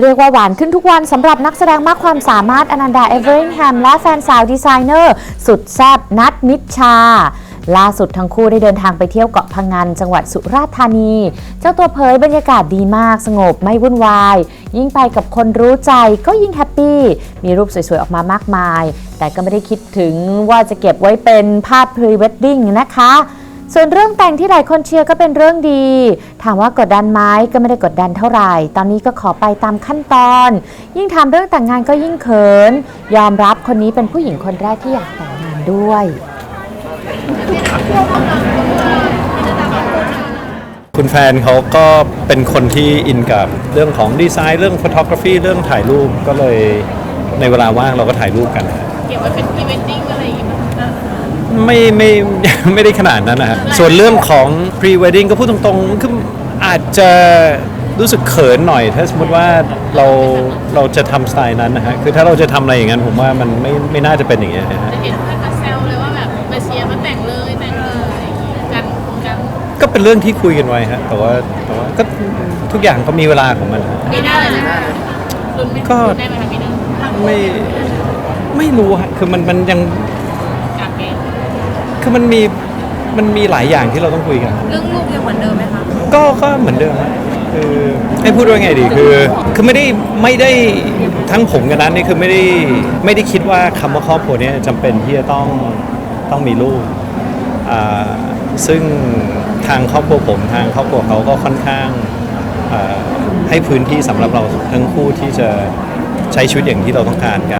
เรียกว่าหวานขึ้นทุกวันสำหรับนักแสดงมากความสามารถอนันดาเอเวอริงแฮมและแฟนสาวดีไซเนอร์ สุดแซ่บนัทนิชชา ล่าสุดทั้งคู่ได้เดินทางไปเที่ยวเกาะพังงานจังหวัดสุราษฎร์ธานี เจ้าตัวเผยบรรยากาศดีมากสงบไม่วุ่นวาย ยิ่งไปกับคนรู้ใจก็ยิ่งแฮปปี้ มีรูปสวยๆ ออกมามากมาย แต่ก็ไม่ได้คิดถึงว่าจะเก็บไว้เป็นภาพพรีเวดดิ้งนะคะ ส่วนเรื่องแต่งที่หลายคนเชียร์ก็เป็นเรื่องดี ถามว่ากดดันไหมก็ไม่ได้กดดันเท่าไหร่ ตอนนี้ก็ขอไปตามขั้นตอน ยิ่งทำเรื่องแต่งงานก็ยิ่งเขิน ยอมรับคนนี้เป็นผู้หญิงคนแรกที่อยากแต่งงานด้วย คุณแฟนเขาก็เป็นคนที่อินกับเรื่องของดีไซน์ เรื่องฟ o ทกราฟีเรื่องถ่ายรูปก็เลยในเวลาว่างเราก็ถ่ายรูปกัน เก็บไว้เป็นพรีเวดดิ้งอะไรอย่างงี้มั้ยคะ ไม่ไม่ไม่ได้ขนาดนั้นนะฮะส่วนเรื่องของ pre wedding ก็พูดตรงๆคืออาจจะรู้สึกเขินหน่อย ถ้าสมมติว่าเราเราจะทำสไตล์นั้นนะฮะคือถ้าเราจะทำอะไรอย่างนั้นผมว่ามันไม่ไม่น่าจะเป็นอย่างเงี้ยนะฮะจะเห็นเพื่อนมาแซวเลยว่าแบบมาเชียร์มาแต่งเลยแต่งเลยอะไรอย่างงี้กันกันก็เป็นเรื่องที่คุยกันไว้ฮะแต่ว่าแต่ว่าก็ทุกอย่างก็มีเวลาของมันฮะ ปีหน้าเลยนะลุ้นไหมก็ ลุ้นได้ไหมคะปีหน้าไม่ไม่รู้ฮะคือมันมันยังกาเกณฑ์ คือมันมีมันมีหลายอย่างที่เราต้องคุยกัน เรื่องลูกยังเหมือนเดิมไหมคะ ก็ก็เหมือนเดิมฮะคือให้พูดว่าไงดีคือ คือไม่ได้ไม่ได้ทั้งผมกับนัทนี่คือไม่ได้ไม่ได้คิดว่าคำว่าครอบครัวเนี้จำเป็นที่จะต้องต้องมีลูกอ่าซึ่งทางครอบครัวผมทางครอบครัวเขาก็ค่อนข้างอ่าให้พื้นที่สำหรับเราทั้งคู่ที่จะใช้ชีวิตอย่างที่เราต้องการกัน